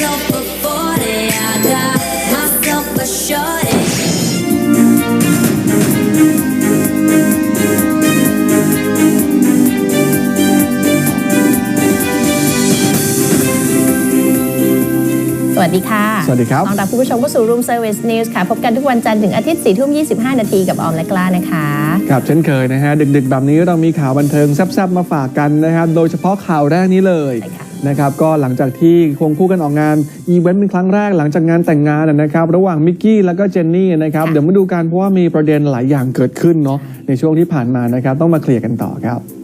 วัสดีค่ะ สวัสดีครับต้อนรับคุณผู้ชมเข้าสู่ Room Service News ค่ะ พบกันทุกวันจันทร์ถึงอาทิตย์4ทุ่ม25 นาทีกับออมและกล้านะคะ ครับเช่นเคยนะฮะ ดึกๆ แบบนี้เรามีข่าวบันเทิงแซ่บๆ มาฝากกันนะครับ โดยเฉพาะข่าวแรกนี้เลยใช่ค่ะ นะครับก็หลังจากที่ควงคู่กันออกงานอีเวนต์เป็นครั้งแรกหลังจากงานแต่งงานนะครับระหว่างมิกกี้แล้วก็เจนนี่นะครับเดี๋ยวมาดูกันเพราะว่ามีประเด็นหลายอย่างเกิดขึ้นเนาะในช่วงที่ผ่านมานะครับต้องมาเคลียร์กันต่อครับ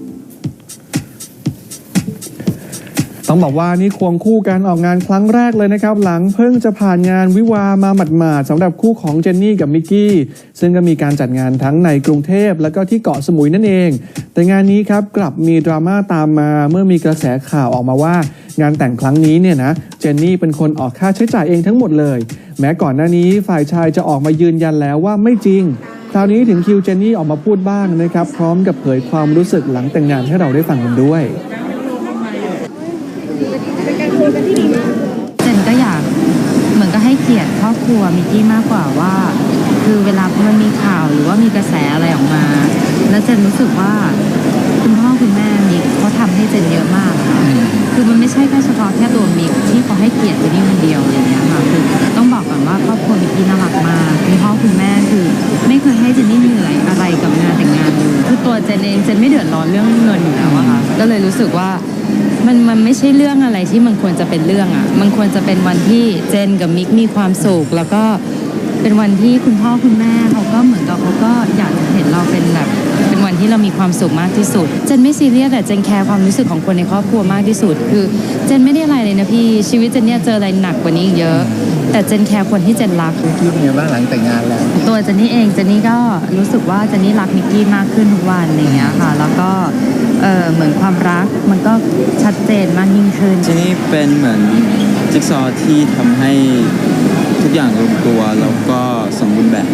ต้องบอกว่านี่ควงคู่กันออกงานครั้งแรกเลยนะครับ หลังเพิ่งจะผ่านงานวิวามาหมาดๆสำหรับคู่ของเจนนี่กับมิกกี้ ซึ่งก็มีการจัดงานทั้งในกรุงเทพแล้วก็ที่เกาะสมุยนั่นเอง แต่งานนี้ครับกลับมีดราม่าตามมาเมื่อมีกระแสข่าวออกมาว่า งานแต่งครั้งนี้เนี่ยนะเจนนี่เป็นคนออกค่าใช้จ่ายเองทั้งหมดเลย แม้ก่อนหน้านี้ฝ่ายชายจะออกมายืนยันแล้วว่าไม่จริงคราวนี้ถึงคิวเจนนี่ออกมาพูดบ้างนะครับ พร้อมกับเผยความรู้สึกหลังแต่งงานให้เราได้ฟังกันด้วย ครอบครัวมิกกี้มากกว่าว่า คือเวลามันมีข่าวหรือว่ามีกระแสอะไรออกมา แล้วเจนรู้สึกว่าคุณพ่อคุณแม่มิกเขาทำให้เจนเยอะมากค่ะคือมันไม่ใช่แค่เฉพาะแค่ตัวมิกที่เขาให้เกียรติเจนนี่คนเดียวอะไรอย่างเงี้ยค่ะคือต้องบอกก่อนว่าครอบครัวมิกกี้น่ารักมากคุณพ่อคุณแม่คือ ไม่เคยให้เจนนี่เหนื่อยอะไรกับงานแต่งงานเลยคือตัวเจนเองเจนไม่เดือดร้อนเรื่องเงินอยู่แล้วอะค่ะก็เลยรู้สึกว่า มันมันไม่ใช่เรื่องอะไรที่มันควรจะเป็นเรื่องอะ่ะ มันควรจะเป็นวันที่เจนกับมิกมีความสุขแล้วก็เป็นวันที่คุณพ่อคุณแม่เขาก็เหมือนกับเขาก็อยากจะเห็นเราเป็นแบบเป็นวันที่เรามีความสุขมากที่สุด เจนไม่ซีเรียสแต่เจนแคร์ความรู้สึกของคนในครอบครัวมากที่สุด คือเจนไม่ได้อะไรเลยนะพี่ชีวิตเจนเนี่ยเจออะไรหนักกว่านี้อีกเยอะ แต่เจนแคร์คนที่เจนรักคิดเป็นไงบ้างหลังแต่งงานแล้ว ตัวเจนนี่เองเจนนี่ก็รู้สึกว่าเจนนี่รักมิกกี้มากขึ้นทุกวันอย่างเงี้ยค่ะ แล้วก็ เออเหมือนความรักมันก็ชัดเจนมากยิ่งขึ้น ที่นี่เป็นเหมือนจิ๊กซอว์ที่ทำให้ทุกอย่างลงตัวแล้วก็สมบูรณ์แบบ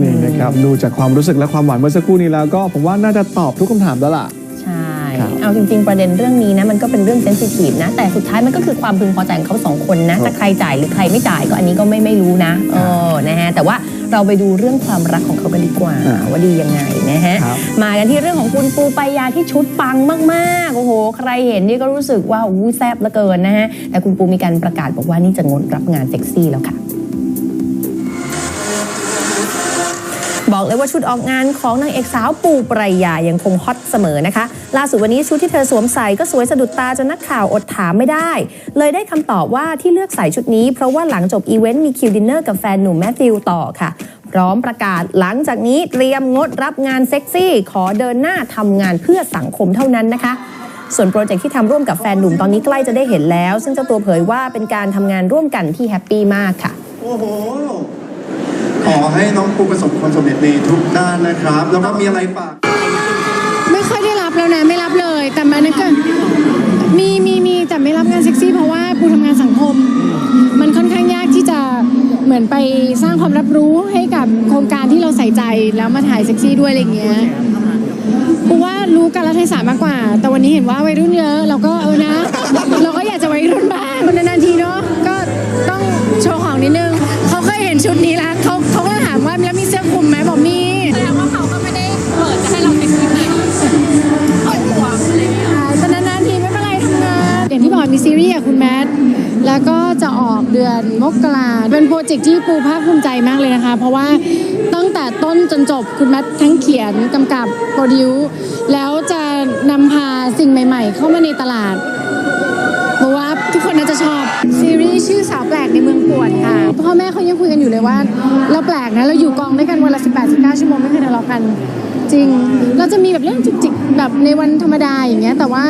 นี่นะครับดูจากความรู้สึกและความหวานเมื่อสักครู่นี้แล้วก็ผมว่าน่าจะตอบทุกคำถามแล้วล่ะ ใช่ ครับเอาจริง ๆ ประเด็นเรื่องนี้นะมันก็เป็นเรื่องเซนซิทีฟนะ แต่สุดท้ายมันก็คือความพึงพอใจของเขาสองคนนะจะใครจ่ายหรือใครไม่จ่ายก็อันนี้ก็ไม่ไม่รู้นะเออนะฮะแต่ว่า เราไปดูเรื่องความรักของเขากันดีกว่าอ่าว่าดียังไงนะฮะครับมากันที่เรื่องของคุณปูปายาที่ชุดปังมากๆ โอ้โห ใครเห็นนี่ก็รู้สึกว่าอู้แซ่บเหลือเกินนะฮะ แต่คุณปูมีการประกาศบอกว่านี่จะงดรับงานเซ็กซี่แล้วค่ะ บอกเลยว่าชุดออกงานของนางเอกสาวปูปรายายังคงฮอตเสมอนะคะ ล่าสุดวันนี้ชุดที่เธอสวมใส่ก็สวยสะดุดตาจนนักข่าวอดถามไม่ได้ เลยได้คำตอบว่าที่เลือกใส่ชุดนี้เพราะว่าหลังจบอีเวนต์มีคิวดินเนอร์กับแฟนหนุ่มแมทธิวต่อค่ะพร้อมประกาศหลังจากนี้เตรียมงดรับงานเซ็กซี่ ขอเดินหน้าทำงานเพื่อสังคมเท่านั้นนะคะ ส่วนโปรเจกต์ที่ทำร่วมกับแฟนหนุ่มตอนนี้ใกล้จะได้เห็นแล้ว ซึ่งเจ้าตัวเผยว่าเป็นการทำงานร่วมกันที่แฮปปี้มากค่ะ โอ้โห ขอให้น้องปูประสบความสำเร็จในทุกด้านนะครับ แล้วก็มีอะไรฝากไม่ค่อยได้รับแล้วนะไม่รับเลย แต่มันนนก็มีมีมีแต่ไม่รับงานเซ็กซี่เพราะว่าปูทำงานสังคม มันค่อนข้างยากที่จะเหมือนไปสร้างความรับรู้ให้กับโครงการที่เราใส่ใจแล้วมาถ่ายเซ็กซี่ด้วยอะไรเงี้ยปูว่ารู้กันละเทศะมากกว่า แต่วันนี้เห็นว่าวัยรุ่นเยอะ เราก็เออนะ เราก็อยากจะวัยรุ่นบ้างนานๆทีเนาะก็ต้องโชว์ของนิดนึง เขาเคยเห็นชุดนี้แล้วเขาเขาก็ถามว่าแล้วมีเสื้อคลุมไหมบอกมีอ่าแต่นานๆทีไม่เป็นไรทำงานอย่างที่บอกมีซีรีส์กับคุณแมทแล้วก็จะออกเดือนมกราเป็นโปรเจกต์ที่ปูภาคภูมิใจมากเลยนะคะ เพราะว่าตั้งแต่ต้นจนจบคุณแมททั้งเขียนกำกับโปรดิวซ์แล้วจะนำพาสิ่งใหม่ ๆ เข้ามาในตลาด น่าจะชอบซีรีส์ชื่อสาวแปลกในเมืองปวนค่ะพ่อแม่เขายังคุยกันอยู่เลยว่า เราแปลกนะเราอยู่กองด้วยกันวันละ18 19ชั่วโมงไม่เคยทะเลาะกันจริง เราจะมีแบบเรื่องจุกจิกแบบในวันธรรมดาอย่างเงี้ย แต่ว่า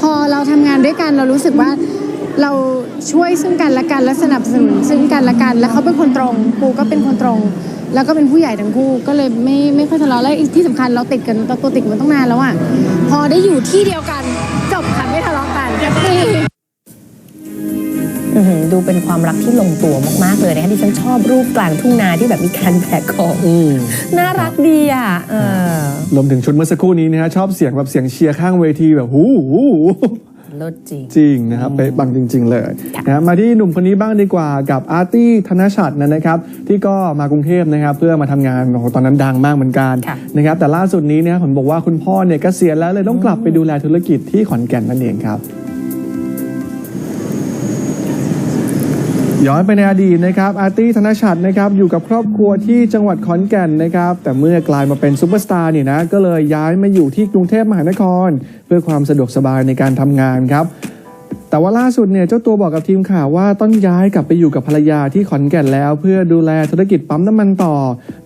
พอเราทำงานด้วยกันเรารู้สึกว่าเราช่วยซึ่งกันและกันและสนับสนุนซึ่งกันและกัน แล้วเขาเป็นคนตรงปูก็เป็นคนตรง แล้วก็เป็นผู้ใหญ่ทั้งคู่ก็เลยไม่ไม่ค่อยทะเลาะและที่สำคัญเราติดกันตัวติดมันต้องนานแล้วอะพอได้อยู่ที่เดียวกันจบค่ะไม่ทะเลาะกันอื้อหือ ดูเป็นความรักที่ลงตัวมากๆเลยนะคะที่ฉันชอบรูปกลางทุ่งนาที่แบบมีการแบกของอืมน่ารักดีอะเออรวมถึงชุดเมื่อสักครู่นี้นะฮะชอบเสียงแบบเสียงเชียร์ข้างเวทีแบบหูหูหูลเลิศจริงจริงนะครับเป๊ะปังจริง ๆ เลยค่ะนะมาที่หนุ่มคนนี้บ้างดีกว่ากับอาร์ตี้ธนชัดนะครับ ที่ก็มากรุงเทพนะครับเพื่อมาทำงานโอ้โหตอนนั้นดังมากเหมือนกันค่ะนะครับแต่ล่าสุดนี้เนี่ยผมบอกว่าคุณพ่อเนี่ยเกษียณแล้วเลยต้องกลับไปดูแลธุรกิจที่ขอนแก่นนั่นเองครับ ย้อนไปในอดีตนะครับอาร์ตี้ธนชัดนะครับอยู่กับครอบครัวที่จังหวัดขอนแก่นนะครับแต่เมื่อกลายมาเป็นซูเปอร์สตาร์เนี่ยนะก็เลยย้ายมาอยู่ที่กรุงเทพมหานคร เพื่อความสะดวกสบายในการทำงานครับแต่ว่าล่าสุดเนี่ยเจ้าตัวบอกกับทีมข่าวว่าต้องย้ายกลับไปอยู่กับภรรยาที่ขอนแก่นแล้ว เพื่อดูแลธุรกิจปั๊มน้ำมันต่อ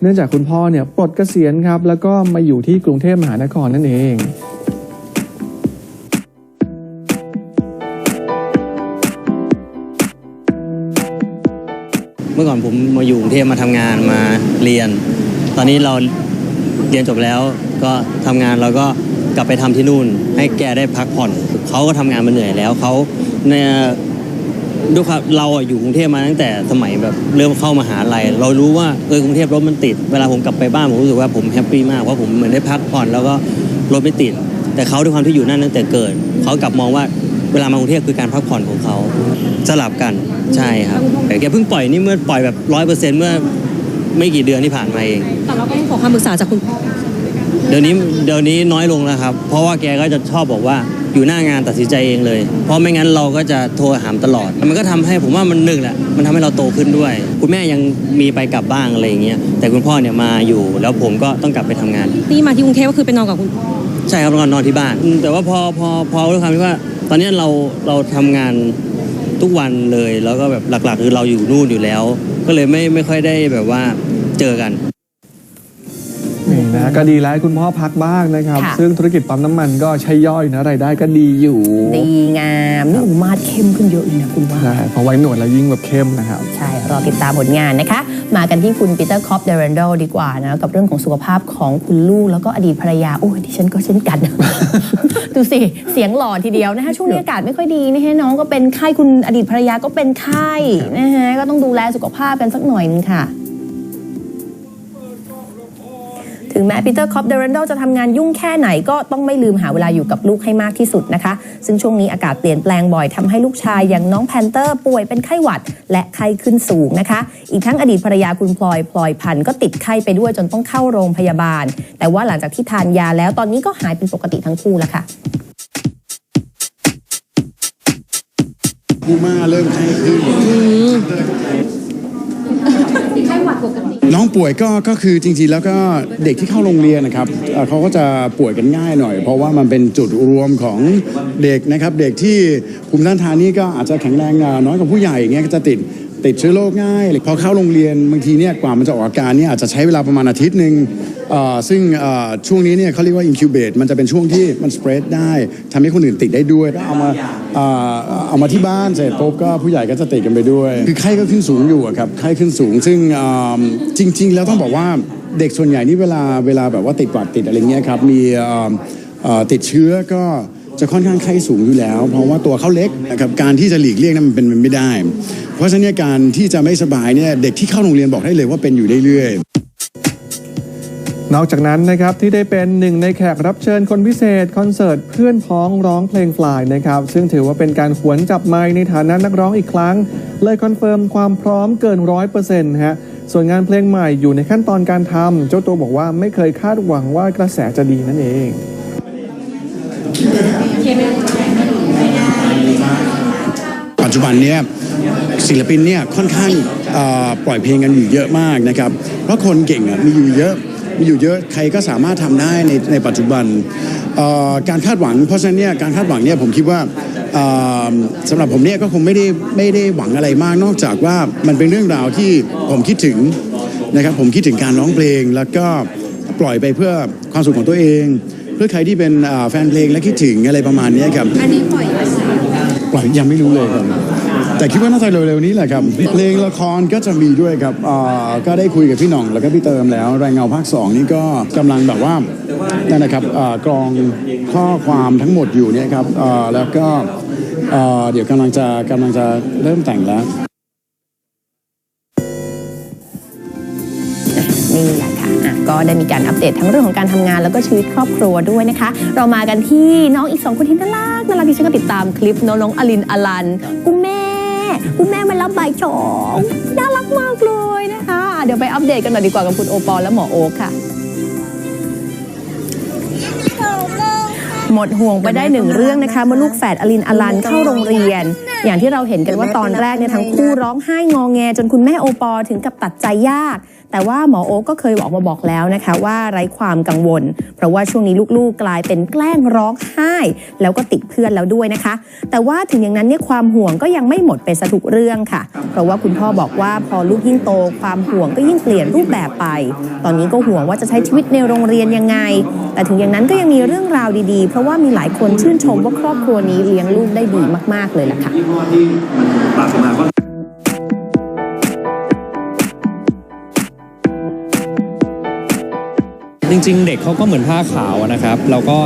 เนื่องจากคุณพ่อเนี่ยปลดเกษียณครับแล้วก็มาอยู่ที่กรุงเทพมหานครนั่นเอง มื่อก่อนผมมาอยู่กรุงเทพมาทำงานมาเรียน ตอนนี้เราเรียนจบแล้วก็ทำงานเราก็กลับไปทำที่นู่น ให้แกได้พักผ่อนเขาก็ทำงานมาเหนื่อยแล้วเขาเนี่ยด้วยความเราอะอยู่กรุงเทพมาตั้งแต่สมัยแบบเริ่มเข้ามาหาลัยเรารู้ว่าเออกรุงเทพรถมันติด เวลาผมกลับไปบ้านผมรู้สึกว่าผมแฮปปี้มากเพราะผมเหมือนได้พักผ่อนแล้วก็รถไม่ติด แต่เขาด้วยความที่อยู่นั่นตั้งแต่เกิดเขากลับมองว่า เวลามากรุงเทพคือการพักผ่อนของเขาสลับกันใช่ครับ แต่แกเพิ่งปล่อยนี่เมื่อปล่อยแบบร้อยเปอร์เซ็นต์เมื่อไม่กี่เดือนที่ผ่านมาเองแต่เราก็ต้องขอคำปรึกษาจากคุณพ่อเดี๋ยวนี้เดี๋ยวนี้น้อยลงแล้วครับ เพราะว่าแกก็จะชอบบอกว่าอยู่หน้างานตัดสินใจเองเลย เพราะไม่งั้นเราก็จะโทรหามตลอด มันก็ทำให้ผมว่ามันหนึ่งแหละ มันทำให้เราโตขึ้นด้วย คุณแม่ยังมีไปกลับบ้างอะไรอย่างเงี้ย แต่คุณพ่อเนี่ยมาอยู่ แล้วผมก็ต้องกลับไปทำงาน ที่มาที่กรุงเทพก็คือไปนอนกับคุณพ่อ ใช่ครับนอนนอนที่บ้านอืมแต่ว่าพอพอพอด้วยความที่ว่า ตอนนี้เราเราทำงานทุกวันเลย แล้วก็แบบหลักๆ คือเราอยู่นู่นอยู่แล้ว ก็เลยไม่ไม่ค่อยได้แบบว่าเจอกัน นี่นะก็ดีแล้วให้คุณพ่อพักบ้างนะครับค่ะซึ่งธุรกิจปั๊มน้ำมันก็ใช้ย่อยนะรายได้ก็ดีอยู่ ดีงามนี่อุมาดเข้มขึ้นเยอะเลยนะคุณว่าใช่พอไว้หนวดแล้วยิ่งแบบเข้มนะครับ ใช่ รอติดตามผลงานนะคะ มากันที่คุณปีเตอร์คอปเดเรนโดดีกว่านะกับเรื่องของสุขภาพของคุณลูกแล้วก็อดีตภรรยา โอ้ยดิฉันก็เช่นกัน ดูสิ เสียงหล่อทีเดียวนะคะช่วงนี้อากาศไม่ค่อยดีนะฮะน้องก็เป็นไข้คุณอดีตภรรยาก็เป็นไข้นะฮะก็ต้องดูแลสุขภาพกันสักหน่อยนึงค่ะ ถึงแม้ปีเตอร์คอปเดรันโดจะทำงานยุ่งแค่ไหนก็ต้องไม่ลืมหาเวลาอยู่กับลูกให้มากที่สุดนะคะ ซึ่งช่วงนี้อากาศเปลี่ยนแปลงบ่อยทำให้ลูกชายอย่างน้องแพนเตอร์ป่วยเป็นไข้หวัด และไข้ขึ้นสูงนะคะ อีกทั้งอดีตภรรยาคุณพลอยพลอยพันธุ์ก็ติดไข้ไปด้วยจนต้องเข้าโรงพยาบาล แต่ว่าหลังจากที่ทานยาแล้วตอนนี้ก็หายเป็นปกติทั้งคู่แล้วค่ะพูม่าเริ่มไข้ขึ้น ไข้หวัดปกติ น้องป่วยก็ก็คือจริงๆแล้วก็เด็กที่เข้าโรงเรียนนะครับเอ่อเขาก็จะป่วยกันง่ายหน่อย เพราะว่ามันเป็นจุดรวมของเด็กนะครับ เด็กที่ภูมิต้านทานนี่ก็อาจจะแข็งแรงน้อยกว่าผู้ใหญ่อย่างเงี้ยก็จะติด ติดเชื้อโรคง่ายพอเข้าโรงเรียนบางทีเนี่ยกว่ามันจะออกอาการเนี่ยอาจจะใช้เวลาประมาณอาทิตย์หนึ่งซึ่งช่วงนี้เนี่ยเขาเรียกว่า incubate มันจะเป็นช่วงที่มัน spread ได้ทำให้คนอื่นติดได้ด้วยก็เอามาเอามาที่บ้านเสร็จปุ๊บก็ผู้ใหญ่ก็จะติดกันไปด้วย คือไข้ก็ขึ้นสูงอยู่ครับไข้ขึ้นสูง ซึ่งจริง ๆ แล้วต้องบอกว่าเด็กส่วนใหญ่นี่เวลาเวลาแบบว่าติดหวัดติดอะไรเงี้ยครับมีติดเชื้อก็ จะค่อนข้างไข้สูงอยู่แล้ว เพราะว่าตัวเขาเล็กนะครับการที่จะหลีกเลี่ยงนั้นมันเป็นมันไม่ได้ เพราะฉะนั้นการที่จะไม่สบายเนี่ยเด็กที่เข้าโรงเรียนบอกได้เลยว่าเป็นอยู่เรื่อยนอกจากนั้นนะครับที่ได้เป็นหนึ่งในแขกรับเชิญคนพิเศษคอนเสิร์ตเพื่อนพ้องร้องเพลงฟลายนะครับ ซึ่งถือว่าเป็นการหวนจับไมค์ในฐานะนักร้องอีกครั้ง เลยคอนเฟิร์มความพร้อมเกินร้อยเปอร์เซ็นต์ฮะส่วนงานเพลงใหม่อยู่ในขั้นตอนการทำเจ้าตัวบอกว่าไม่เคยคาดหวังว่ากระแสจะดีนั่นเอง จจุบันเนี่ยศิลปินเนี่ยค่อนข้างเอ่อปล่อยเพลงกันอยู่เยอะมากนะครับ เพราะคนเก่งอะมีอยู่เยอะมีอยู่เยอะใครก็สามารถทำได้ในในปัจจุบันเอ่อการคาดหวัง เพราะฉะนั้นเนี่ยการคาดหวังเนี่ยผมคิดว่าเอ่อสำหรับผมเนี่ยก็คงไม่ได้ไม่ได้หวังอะไรมาก นอกจากว่ามันเป็นเรื่องราวที่ผมคิดถึงนะครับผมคิดถึงการร้องเพลงแล้วก็ปล่อยไปเพื่อความสุขของตัวเอง เพื่อใครที่เป็นอ่าแฟนเพลงและคิดถึงอะไรประมาณเนี้ยครับอันนี้ปล่อยปล่อยยังไม่รู้เลยครับ แต่คิดว่าน่าจะเร็วๆนี้แหละครับ เพลงละครก็จะมีด้วยครับอ่าก็ได้คุยกับพี่หน่องแล้วก็พี่เติมแล้วแรงเงาภาค 2 นี่ก็กำลังแบบว่านั่นนะครับอ่ากรองข้อความทั้งหมดอยู่เนี่ยครับอ่าแล้วก็อ่าเดี๋ยวกำลังจะกำลังจะเริ่มแต่งแล้ว นี่แหละค่ะอะ ก็ได้มีการอัปเดตทั้งเรื่องของการทำงานแล้วก็ชีวิตครอบครัวด้วยนะคะ เรามากันที่น้องอีกสองคนที่น่ารักน่ารักที่ฉันก็ติดตามคลิปน้องน้องอลินอลัน คุณแม่ คุณแม่มารับใบายสองน่ารักมากเลยนะคะ เดี๋ยวไปอัปเดตกันหน่อยดีกว่ากับคุณโอปอลและหมอโอ๊คค่ะ หมดห่วงไปได้หนึ่งเรื่องนะคะเมื่อลูกแฝดอลินอลันเข้าโรงเรียน อย่างที่เราเห็นกันว่าตอนแรกเนี่ยทั้งคู่ร้องไห้งอแง จนคุณแม่โอปอถึงกับตัดใจยาก แต่ว่าหมอโอ๊กก็เคยออกมาบอกแล้วนะคะ ว่าไร้ความกังวล เพราะว่าช่วงนี้ลูกๆ กลายเป็นแกล้งร้องไห้ แล้วก็ติดเพื่อนแล้วด้วยนะคะ แต่ว่าถึงอย่างนั้นเนี่ยความห่วงก็ยังไม่หมดไปซะทุกเรื่องค่ะ เพราะว่าคุณพ่อบอกว่าพอลูกยิ่งโต ความห่วงก็ยิ่งเปลี่ยนรูปแบบไป ตอนนี้ก็ห่วงว่าจะใช้ชีวิตในโรงเรียนยังไง แต่ถึงอย่างนั้นก็ยังมีเรื่องราวดีๆ เพราะว่ามีหลายคนชื่นชมว่าครอบครัวนี้เลี้ยงลูกได้ดีมาก ๆเลยล่ะค่ะจริง ๆ เด็กเขาก็เหมือนผ้าขาวอะนะครับ เราก็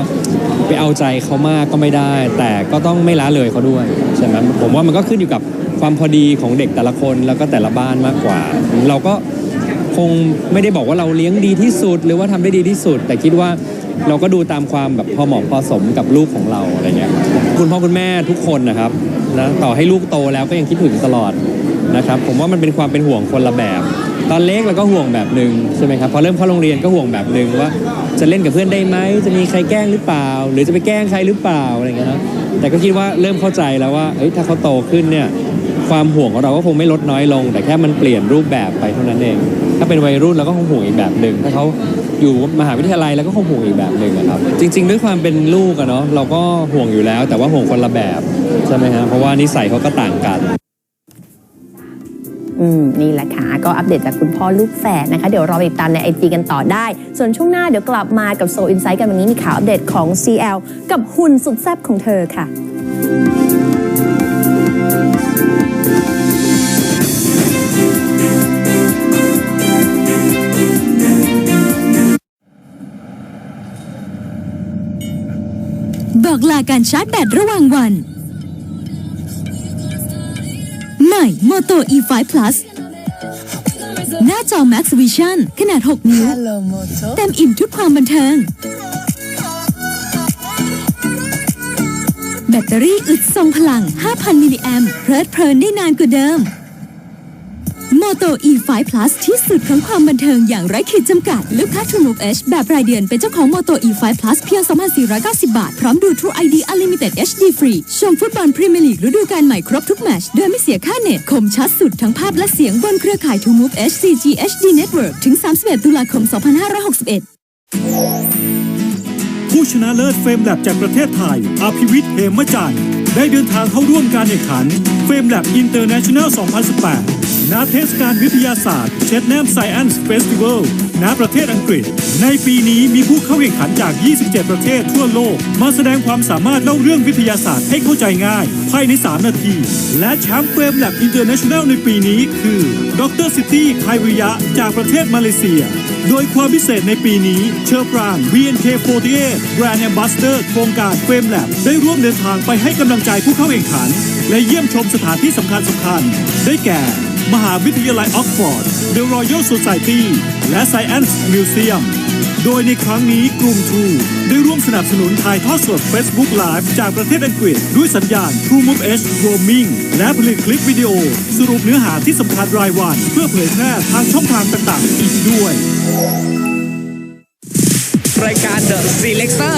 ไปเอาใจเขามากก็ไม่ได้ แต่ก็ต้องไม่ละเลยเขาด้วยใช่ไหมผมว่ามันก็ขึ้นอยู่กับความพอดีของเด็กแต่ละคนแล้วก็แต่ละบ้านมากกว่า เราก็คงไม่ได้บอกว่าเราเลี้ยงดีที่สุด หรือว่าทำได้ดีที่สุด แต่คิดว่าเราก็ดูตามความแบบพอเหมาะพอสมกับลูกของเราอะไรเงี้ยคุณพ่อคุณแม่ทุกคนนะครับ นะต่อให้ลูกโตแล้วก็ยังคิดถึงตลอดนะครับผมว่ามันเป็นความเป็นห่วงคนละแบบ ตอนเล็กเราก็ห่วงแบบหนึ่งใช่ไหมครับพอเริ่มเข้าโรงเรียนก็ห่วงแบบหนึ่งว่า จะเล่นกับเพื่อนได้ไหมจะมีใครแกล้งหรือเปล่า หรือจะไปแกล้งใครหรือเปล่าอะไรเงี้ยนะแต่ก็คิดว่าเริ่มเข้าใจแล้วว่าเถ้าเขาโตขึ้นเนี่ยความห่วงของเราก็คงไม่ลดน้อยลง แต่แค่มันเปลี่ยนรูปแบบไปเท่านั้นเอง ถ้าเป็นวัยรุ่นเราก็คงห่วงอีกแบบหนึ่งถ้าเขา อยู่มหาวิทยาลัยแล้วก็คงห่วงอีกแบบหนึ่งอะครับ จริง ๆ ด้วยความเป็นลูกอะเนาะเราก็ห่วงอยู่แล้ว แต่ว่าห่วงคนละแบบใช่ไหมฮะเพราะว่านิสัยเขาก็ต่างกัน อืม นี่แหละค่ะ ก็อัปเดตจากคุณพ่อลูกแฝดนะคะ เดี๋ยวราไปติดตามในไอจีกันต่อได้ ส่วนช่วงหน้าเดี๋ยวกลับมากับโซอินไซต์กันวันนี้มีข่าวอัปเดตของ CL กับหุ่นสุดแซ่บของเธอค่ะ บอกลาการชาร์จแบตระหว่างวัน ใหม่ Moto E5 Plus หน้าจอ Max Vision ขนาด 6 นิ้ว เต็มอิ่มทุกความบันเทิง แบตเตอรี่อึดทรงพลัง 5,000 มิลลิแอมเพลิดเพลินได้นานกว่าเดิม Moto E5 Plus ที่สุดของความบันเทิงอย่างไร้ขีดจำกัด ลูกค้า True Move H แบบรายเดือนเป็นเจ้าของ Moto E5 Plus เพียง 2,490 บาท พร้อมดู True ID Unlimited HD Free ชมฟุตบอลพรีเมียร์ลีกฤดูกาลใหม่ครบทุกแมตช์โดยไม่เสียค่าเน็ต คมชัดสุดทั้งภาพและเสียงบนเครือข่าย True Move H 4G HD Network ถึง 31 ตุลาคม 2561 ผู้ชนะเลิศเฟรมแลบจากประเทศไทยอภิวิทย์เหมจันทร์ได้เดินทางเข้าร่วมการแข่งขันเฟรมแลบอินเตอร์เนชั่นแนล 2018 ณ เทศกาลวิทยาศาสตร์เชดแนมไซแอนส์เฟสติวัล ณ ประเทศอังกฤษ ในปีนี้มีผู้เข้าแข่งขันจาก 27 ประเทศทั่วโลก มาแสดงความสามารถเล่าเรื่องวิทยาศาสตร์ให้เข้าใจง่าย ภายใน 3 นาที และแชมป์เฟรมแลบอินเตอร์เนชั่นแนลในปีนี้คือ ดรซิตี้ไควิยะ จากประเทศมาเลเซีย โดยความพิเศษในปีนี้เชอร์ปราง VNK48 Brand Ambassador โครงการเฟรมแลบได้ร่วมเดินทางไปให้กำลังใจผู้เข้าแข่งขัน และเยี่ยมชมสถานที่สำคัญสำคัญ ได้แก่ มหาวิทยาลัยออกฟอร์ด The Royal Society และ Science Museum โดยในครั้งนี้กลุ่ม True ได้ร่วมสนับสนุนถ่ายทอดสด Facebook Live จากประเทศอังกฤษ ด้วยสัญญาณ True Move H Roaming และผลิตคลิปวิดีโอ สรุปเนื้อหาที่สำคัญรายวัน เพื่อเผยแพร่ทางช่องทางต่างๆอีกด้วย รายการ The Selector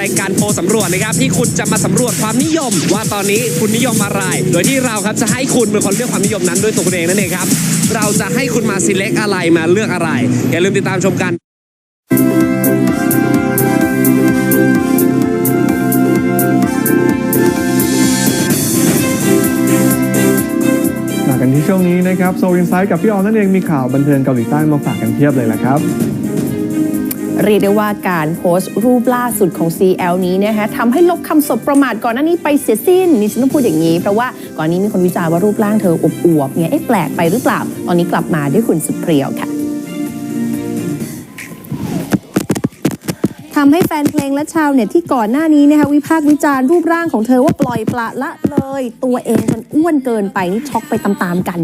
รายการโพลสำรวจนะครับที่คุณจะมาสำรวจความนิยม ว่าตอนนี้คุณนิยมอะไร โดยที่เราครับจะให้คุณเป็นคนเลือกความนิยมนั้นด้วยตัวคุณเองนั่นเองครับ เราจะให้คุณมา select อะไรมาเลือกอะไร อย่าลืมติดตามชมกัน มากันที่ช่วงนี้นะครับโซลินไซด์กับพี่ออมนั่นเองมีข่าวบันเทิงเกาหลีใต้มาฝากกันเพียบเลยละครับเรียกได้ว่าการโพสต์รูปล่าสุดของ CL นี้นะคะทำให้ลบคำสบประมาทก่อนหน้านี้ไปเสียสิ้นนี่ฉันต้องพูดอย่างนี้ เพราะว่าก่อนนี้มีคนวิจารณ์ว่ารูปร่างเธออวบๆเนี่ยเอ๊ะแปลกไปหรือเปล่า ตอนนี้กลับมาด้วยหุ่นสุดเพรียวค่ะ ทำให้แฟนเพลงและชาวเน็ตที่ก่อนหน้านี้นะคะวิพากษ์วิจารณ์รูปร่างของเธอว่าปล่อยปละละเลย ตัวเองจนอ้วนเกินไปนี่ช็อกไปตามๆกัน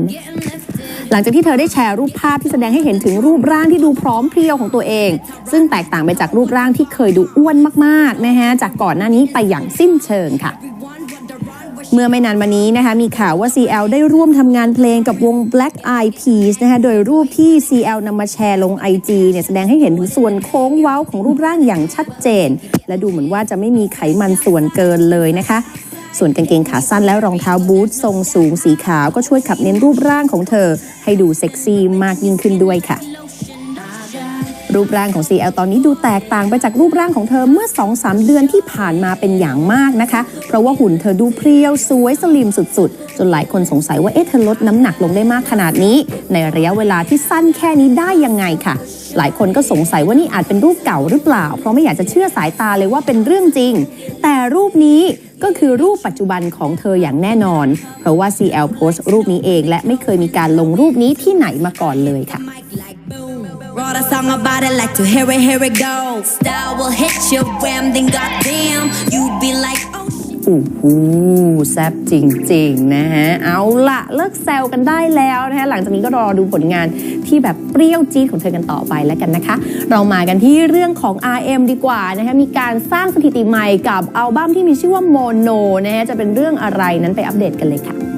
หลังจากที่เธอได้แชร์รูปภาพที่แสดงให้เห็นถึงรูปร่างที่ดูพร้อมเพรียวของตัวเอง ซึ่งแตกต่างไปจากรูปร่างที่เคยดูอ้วนมากๆนะฮะจากก่อนหน้านี้ไปอย่างสิ้นเชิงค่ะ เมื่อไม่นานมานี้นะคะมีข่าวว่า CL ได้ร่วมทำงานเพลงกับวง Black Eyed Peas นะคะโดยรูปที่ CL นำมาแชร์ลง IG เนี่ยแสดงให้เห็นถึงส่วนโค้งเว้าของรูปร่างอย่างชัดเจน และดูเหมือนว่าจะไม่มีไขมันส่วนเกินเลยนะคะส่วนกางเกงขาสั้นและรองเท้าบูททรงสูงสีขาวก็ช่วยขับเน้นรูปร่างของเธอ ให้ดูเซ็กซี่มากยิ่งขึ้นด้วยค่ะ รูปร่างของ CL ตอนนี้ดูแตกต่างไปจากรูปร่างของเธอเมื่อ 2-3 เดือนที่ผ่านมาเป็นอย่างมากนะคะ เพราะว่าหุ่นเธอดูเพรียว สวยสลิมสุดๆ จนหลายคนสงสัยว่าเอ๊ะเธอลดน้ำหนักลงได้มากขนาดนี้ ในระยะเวลาที่สั้นแค่นี้ได้ยังไงค่ะ หลายคนก็สงสัยว่านี่อาจเป็นรูปเก่าหรือเปล่า เพราะไม่อยากจะเชื่อสายตาเลยว่าเป็นเรื่องจริง แต่รูปนี้ก็คือรูปปัจจุบันของเธออย่างแน่นอน เพราะว่า CL โพสต์รูปนี้เอง และไม่เคยมีการลงรูปนี้ที่ไหนมาก่อนเลยค่ะ Wrote a song about it, like to hear it, here it go. Style will hit you, wham, then goddamn, you be like, oh. โอ้โหแซ่บจริง ๆ นะฮะ เอาละเลิกแซวกันได้แล้วนะฮะหลังจากนี้ก็รอดูผลงานที่แบบเปรี้ยวจี๊ดของเธอกันต่อไปแล้วกันนะคะ เรามากันที่เรื่องของ RM ดีกว่านะคะมีการสร้างสถิติใหม่กับอัลบั้มที่มีชื่อว่าโมโนนะฮะจะเป็นเรื่องอะไรนั้นไปอัปเดตกันเลยค่ะ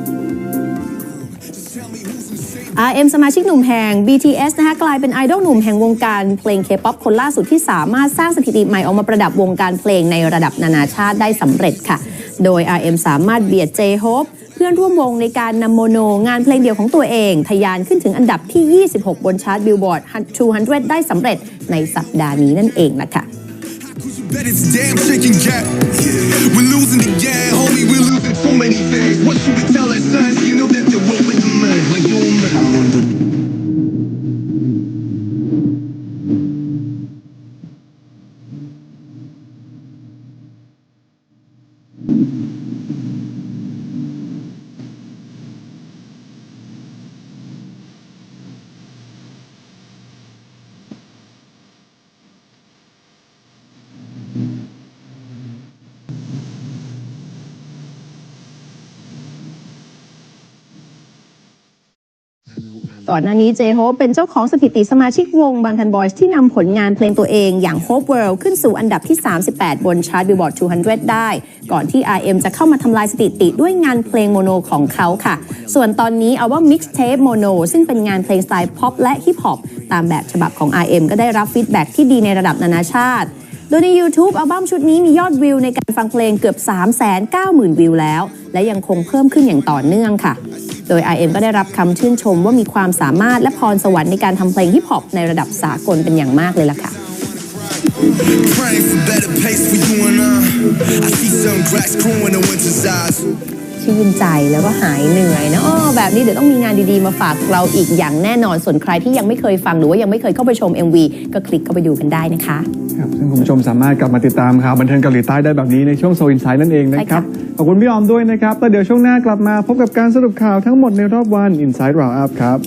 RM สมาชิกหนุ่มแห่ง BTS นะคะกลายเป็นไอดอลหนุ่มแห่งวงการเพลง K-POP คนล่าสุดที่สามารถสร้างสถิติใหม่ออกมาประดับวงการเพลงในระดับนานาชาติได้สำเร็จค่ะ โดย RM สามารถเบียด J-Hope เพื่อนร่วมวงในการนำโมโน งานเพลงเดียวของตัวเองทะยานขึ้นถึงอันดับที่ 26 บนชาร์ต Billboard 200 ได้สำเร็จในสัปดาห์นี้นั่นเองนะคะ Bet it's damn chicken cat. We're losing again, homie. We're losing so many things. What should we tell our sons? You know that the ก่อนหน้านี้เจโฮปเป็นเจ้าของสถิติสมาชิกวงบังคันบอยส์ที่นำผลงานเพลงตัวเองอย่าง Hope World ขึ้นสู่อันดับที่ 38 บนชาร์ต Billboard 200 ได้ ก่อนที่ RM จะเข้ามาทำลายสถิติด้วยงานเพลงโมโนของเขาค่ะ ส่วนตอนนี้เอาว่า Mixtape Mono ซึ่งเป็นงานเพลงสไตล์พ็อปและฮิปฮอปตามแบบฉบับของ RM ก็ได้รับฟีดแบ็กที่ดีในระดับนานาชาติโดยใน YouTube อัลบั้มชุดนี้มียอดวิวในการฟังเพลงเกือบ 390,000 วิวแล้ว และยังคงเพิ่มขึ้นอย่างต่อเนื่องค่ะ โดย RM ก็ได้รับคำชื่นชมว่ามีความสามารถและพรสวรรค์ในการทำเพลงฮิปฮอปในระดับสากลเป็นอย่างมากเลยล่ะค่ะ Praying for better pace for you and I. I see some cracks growing in winter's eyes. ชื่นใจแล้วก็หายเหนื่อยนะอ้อแบบนี้เดี๋ยวต้องมีงานดีๆมาฝากเราอีกอย่างแน่นอนส่วนใครที่ยังไม่เคยฟังหรือว่ายังไม่เคยเข้าไปชม MV ก็คลิกเข้าไปดูกันได้นะคะครับซึ่งคุณผู้ชมสามารถกลับมาติดตามข่าวบันเทิงเกาหลีใต้ได้แบบนี้ในช่วงโซอินไซด์นั่นเองนะครับขอบคุณพี่ออมด้วยนะครับแล้วเดี๋ยวช่วงหน้ากลับมาพบกับการสรุปข่าวทั้งหมดในรอบวัน Inside Round Up ครับ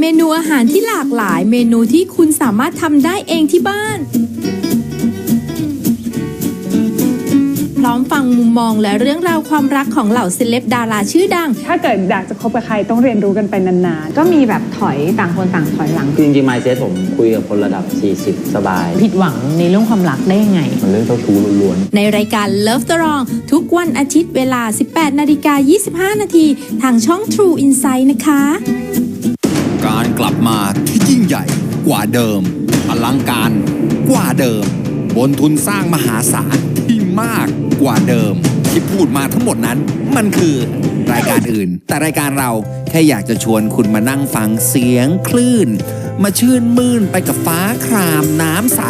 เมนูอาหารที่หลากหลายเมนูที่คุณสามารถทำได้เองที่บ้าน พร้อมฟังมุมมองและเรื่องราวความรักของเหล่าเซเลบดาราชื่อดัง ถ้าเกิดอยากจะคบกับใครต้องเรียนรู้กันไปนานๆ ก็มีแบบถอยต่างคนต่างถอยหลัง คือจริงๆ mindset ผมคุยกับคนระดับ 40 สบาย ผิดหวังในเรื่องความรักได้ยังไง มันเรื่องเจ้าชู้ล้วนในรายการ Love the Wrong ทุกวันอาทิตย์เวลา 18นาฬิกา25นาทีทางช่อง True Insight นะคะ การกลับมาที่ยิ่งใหญ่กว่าเดิม อลังการกว่าเดิม บนทุนสร้างมหาศาลที่มากกว่าเดิม ที่พูดมาทั้งหมดนั้น มันคือรายการอื่น แต่รายการเราแค่อยากจะชวนคุณมานั่งฟังเสียงคลื่น มาชื่นมื่นไปกับฟ้าครามน้ำใส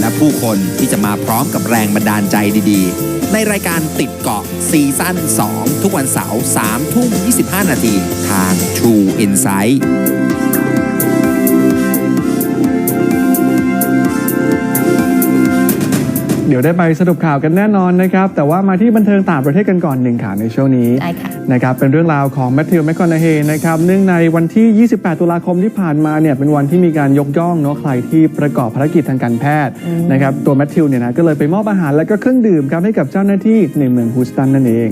และผู้คนที่จะมาพร้อมกับแรงบันดาลใจดีๆ ในรายการติดเกาะซีซั่น2 ทุกวันเสาร์3ทุ่ม25 นาทีทาง True Insight เดี๋ยวได้ไปสรุปข่าวกันแน่นอนนะครับ แต่ว่ามาที่บันเทิงต่างประเทศกันก่อนหนึ่งข่าวในช่วงนี้ได้ค่ะนะครับเป็นเรื่องราวของแมทธิวแมคคอนเฮนะครับเนื่องในวันที่ 28 ตุลาคมที่ผ่านมาเนี่ยเป็นวันที่มีการยกย่องเนาะใครที่ประกอบภารกิจทางการแพทย์นะครับตัวแมทธิวเนี่ยนะก็เลยไปมอบอาหารและก็เครื่องดื่มครับให้กับเจ้าหน้าที่ในเมืองฮูสตันนั่นเอง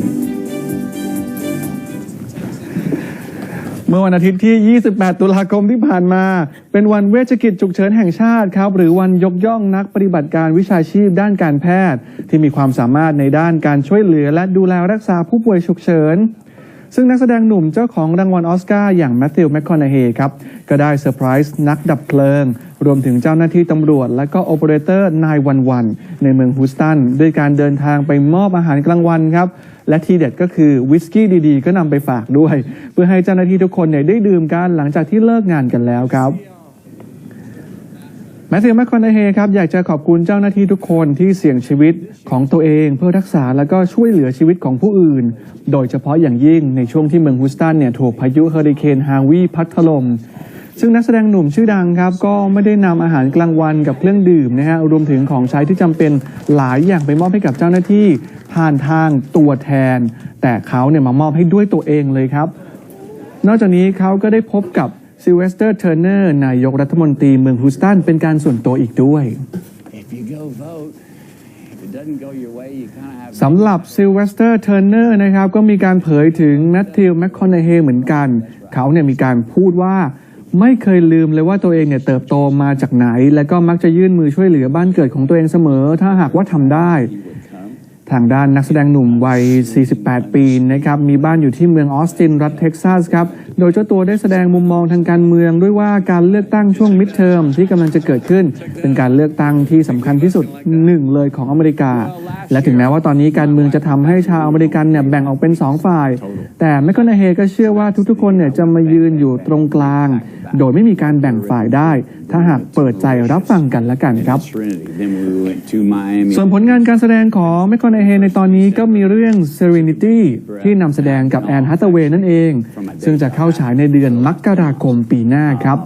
เมื่อวันอาทิตย์ที่ 28 ตุลาคมที่ผ่านมา เป็นวันเวชกิจฉุกเฉินแห่งชาติครับ หรือวันยกย่องนักปฏิบัติการวิชาชีพด้านการแพทย์ ที่มีความสามารถในด้านการช่วยเหลือ และดูแลรักษาผู้ป่วยฉุกเฉิน ซึ่งนักแสดงหนุ่มเจ้าของรางวัลออสการ์อย่างแมทธิวแมคคอนเฮครับ ก็ได้เซอร์ไพรส์นักดับเพลิง รวมถึงเจ้าหน้าที่ตำรวจ และก็โอเปอเรเตอร์นายวันวันในเมืองฮูสตันด้วยการเดินทางไปมอบอาหารกลางวันครับ และทีเด็ดก็คือวิสกี้ดีๆ ก็นำไปฝากด้วย เพื่อให้เจ้าหน้าที่ทุกคนเนี่ยได้ดื่มกันหลังจากที่เลิกงานกันแล้วครับแมทธิวแมคคอนเฮครับอยากจะขอบคุณเจ้าหน้าที่ทุกคนที่เสี่ยงชีวิตของตัวเองเพื่อรักษาและก็ช่วยเหลือชีวิตของผู้อื่น โดยเฉพาะอย่างยิ่งในช่วงที่เมืองฮูสตันเนี่ยถูกพายุเฮอริเคนฮาวีพัดถล่ม ซึ่งนักแสดงหนุ่มชื่อดังครับ ก็ไม่ได้นำอาหารกลางวันกับเครื่องดื่มนะฮะรวมถึงของใช้ที่จำเป็นหลายอย่างไปมอบให้กับเจ้าหน้าที่ผ่านทางตัวแทน แต่เขาเนี่ยมามอบให้ด้วยตัวเองเลยครับ นอกจากนี้เขาก็ได้พบกับซิลเวสเตอร์เทอร์เนอร์นายกรัฐมนตรีเมืองฮูสตันเป็นการส่วนตัวอีกด้วย If you go vote, if it doesn't go your way, you kind of have. สำหรับซิลเวสเตอร์เทอร์เนอร์นะครับก็มีการเผยถึงแมทธิวแมคคอนเฮเหมือนกัน เขาเนี่ยมีการพูดว่า ไม่เคยลืมเลยว่าตัวเองเนี่ยเติบโตมาจากไหน และก็มักจะยื่นมือช่วยเหลือบ้านเกิดของตัวเองเสมอ ถ้าหากว่าทำได้ ทางด้านนักแสดงหนุ่มวัย 48 ปีนะครับมีบ้านอยู่ที่เมืองออสตินรัฐเท็กซัสครับโดยเจ้าตัวได้แสดงมุมมองทางการเมืองด้วยว่าการเลือกตั้งช่วงมิดเทอมที่กำลังจะเกิดขึ้น เป็นการเลือกตั้งที่สำคัญที่สุดหนึ่งเลยของอเมริกา และถึงแม้ว่าตอนนี้การเมืองจะทำให้ชาวอเมริกันเนี่ยแบ่งออกเป็น 2 ฝ่าย แต่แมคคอนเฮก็เชื่อว่าทุกๆ คนเนี่ยจะมายืนอยู่ตรงกลาง โดยไม่มีการแบ่งฝ่ายได้ ถ้าหากเปิดใจรับฟังกันและกันครับ ส่วนผลงานการแสดงของแมคคอนเฮในตอนนี้ก็มีเรื่อง Serenity ที่นำแสดงกับแอนฮัตเวย์นั่นเอง ซึ่งจะเข้าฉายในเดือนมกราคมปีหน้าครับ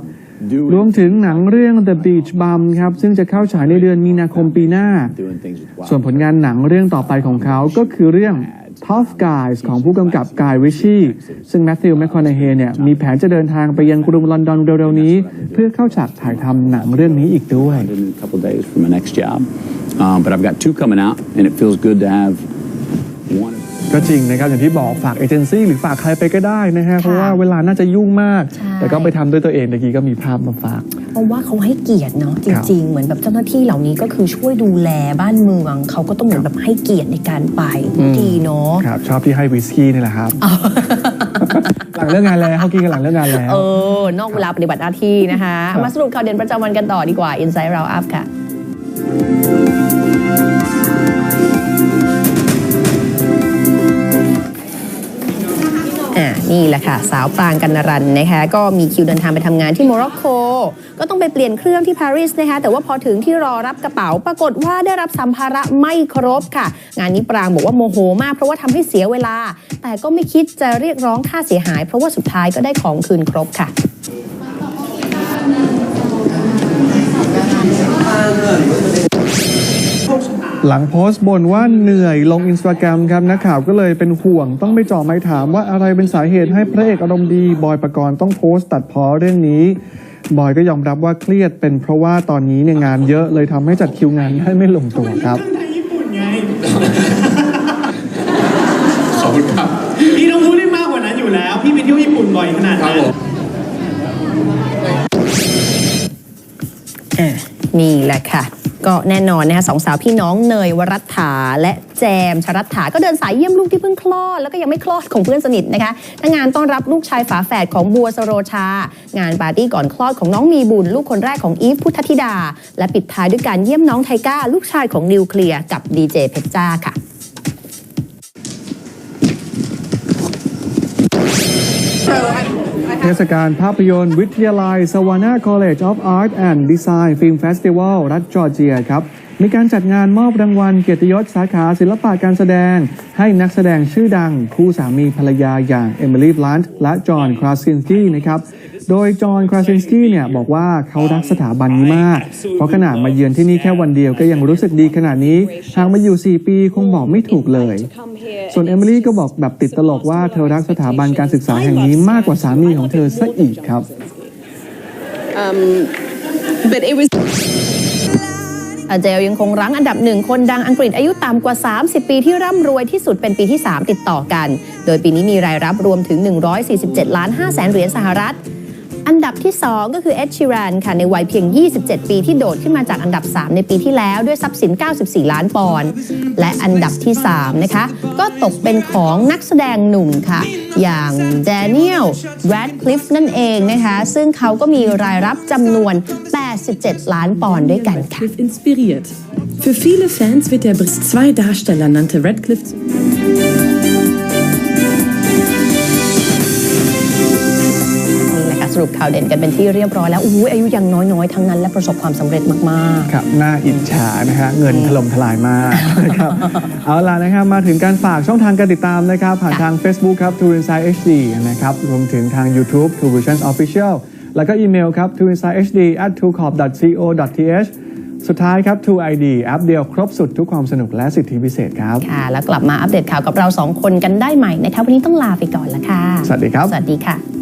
รวมถึงหนังเรื่อง The Beach Bum ครับ ซึ่งจะเข้าฉายในเดือนมีนาคมปีหน้า ส่วนผลงานหนังเรื่องต่อไปของเขาก็คือเรื่อง Tough Guys ของผู้กำกับกายริชี่ซึ่งแมทธิวแมคคอนเฮเนี่ยมีแผนจะเดินทางไปยังกรุงลอนดอนเร็วๆนี้ เพื่อเข้าฉากถ่ายทำหนังเรื่องนี้อีกด้วย Um, but I've got two coming out, and it feels good to have one. ก็จริงนะครับ อย่างที่บอกฝากเอเจนซี่หรือฝากใครไปก็ได้นะฮะ เพราะว่าเวลาน่าจะยุ่งมากแต่ก็ไปทำด้วยตัวเองเมื่อกี้ก็มีภาพมาฝาก เพราะว่าเขาให้เกียรติเนาะจริง ๆ เหมือนแบบเจ้าหน้าที่เหล่านี้ก็คือช่วยดูแลบ้านเมืองเขาก็ต้องเหมือนแบบให้เกียรติในการไปอืมดีเนาะ ครับ ชอบที่ให้วิสกี้นี่แหละครับ หลังเลิกงานแล้วเขากินกันหลังเลิกงานแล้ว เออ นอกเวลาปฏิบัติหน้าที่นะคะครับมาสรุปข่าวเด่นประจำวันกันต่อดีกว่า Inside Round Up ค่ะ อ่านี่แหละค่ะ สาวปรางกันนรันนะคะก็มีคิวเดินทางไปทำงานที่โมร็อกโก ก็ต้องไปเปลี่ยนเครื่องที่ปารีสนะคะแต่ว่าพอถึงที่รอรับกระเป๋าปรากฏว่าได้รับสัมภาระไม่ครบค่ะ งานนี้ปรางบอกว่าโมโหมากเพราะว่าทำให้เสียเวลา แต่ก็ไม่คิดจะเรียกร้องค่าเสียหาย เพราะว่าสุดท้ายก็ได้ของคืนครบค่ะ หลังโพสต์บ่นว่าเหนื่อยลงอินสตาแกรมครับนักข่าวก็เลยเป็นห่วง ต้องไปเจ่อไม้ถามว่าอะไรเป็นสาเหตุให้พระเอกอารมณ์ดีบอยประกรณ์ต้องโพสต์ตัดพ้อเรื่องนี้ บอยก็ยอมรับว่าเครียดเป็นเพราะว่าตอนนี้เนี่ยงานเยอะเลยทำให้จัดคิวงานได้ไม่ลงตัวครับขอบคุณครับพี่ต้องพูดได้มากกว่านั้นอยู่แล้ว พี่ไปเที่ยวญี่ปุ่นบ่อยขนาดนั้นอะนี่แหละค่ะ ก็แน่นอนนะคะสองสาวพี่น้องเนยวรัตถาและแจมชรัตถาก็เดินสายเยี่ยมลูกที่เพิ่งคลอด แล้วก็ยังไม่คลอดของเพื่อนสนิทนะคะทั้งงานต้อนรับลูกชายฝาแฝดของบัวสโรชา งานปาร์ตี้ก่อนคลอดของน้องมีบุญ ลูกคนแรกของอีฟพุทธธิดา และปิดท้ายด้วยการเยี่ยมน้องไทก้า ลูกชายของนิวเคลียร์กับดีเจเพชรจ้าค่ะ เทศกาลภาพยนตร์วิทยาลัย Savannah College of Art and Design Film Festival รัฐจอร์เจียครับ มีการจัดงานมอบรางวัลเกียรติยศสาขาศิลปะการแสดง ให้นักแสดงชื่อดังคู่สามีภรรยาอย่างเอมิลี่บลันต์และจอห์นคราซินสกี้นะครับ โดยจอห์นคราเซนสกี้เนี่ยบอกว่าเขารักสถาบันนี้มาก เพราะขนาดมาเยือนที่นี่แค่วันเดียวก็ยังรู้สึกดีขนาดนี้ หากมาอยู่ 4 ปีคงบอกไม่ถูกเลย ส่วนเอมิลี่ก็บอกแบบติดตลกว่าเธอรักสถาบันการศึกษาแห่งนี้มากกว่าสามีของเธอซะอีกครับ but it was อเจลยังคงรั้งอันดับหนึ่งคนดังอังกฤษอายุต่ำกว่า 30 ปีที่ร่ำรวยที่สุดเป็นปีที่ 3 ติดต่อกัน โดยปีนี้มีรายรับรวมถึง 147 ล้าน5แสนเหรียญสหรัฐ อันดับที่ 2 ก็คือเอ็ดชิรันค่ะในวัยเพียง 27 ปีที่โดดขึ้นมาจากอันดับ 3 ในปีที่แล้วด้วยทรัพย์สิน 94 ล้านปอนด์และอันดับที่ 3 นะคะ ก็ตกเป็นของนักแสดงหนุ่มค่ะ อย่างแดเนียลแรดคลิฟนั่นเองนะคะ ซึ่งเขาก็มีรายรับจำนวน 87 ล้านปอนด์ด้วยกันค่ะ Für viele Fans wird der bis zwei Darsteller nannte Radcliffe รุปข่าวเด่นกันเป็นที่เรียบร้อยแล้วอู้อายุยังน้อยๆ ทั้งนั้นและประสบความสำเร็จมากครับ น่าอิจฉานะฮะเงินถล่มทลายมากนะครับเอาล่ะนะครับมาถึงการฝากช่องทางการติดตามนะครับ ผ่านทาง Facebook ครับ True Insight HD นะครับรวมถึงทาง YouTube True Vision Official แล้วก็อีเมลครับ True Insight HD at truecorp.co.th สุดท้ายครับ True ID แอปเดียวครบสุดทุกความสนุกและสิทธิพิเศษครับๆค่ะ แล้วกลับมาอัปเดตข่าวกับเราสองคนกันได้ใหม่นะคะวันนี้ต้องลาไปก่อนละค่ะ สวัสดีครับ สวัสดีค่ะ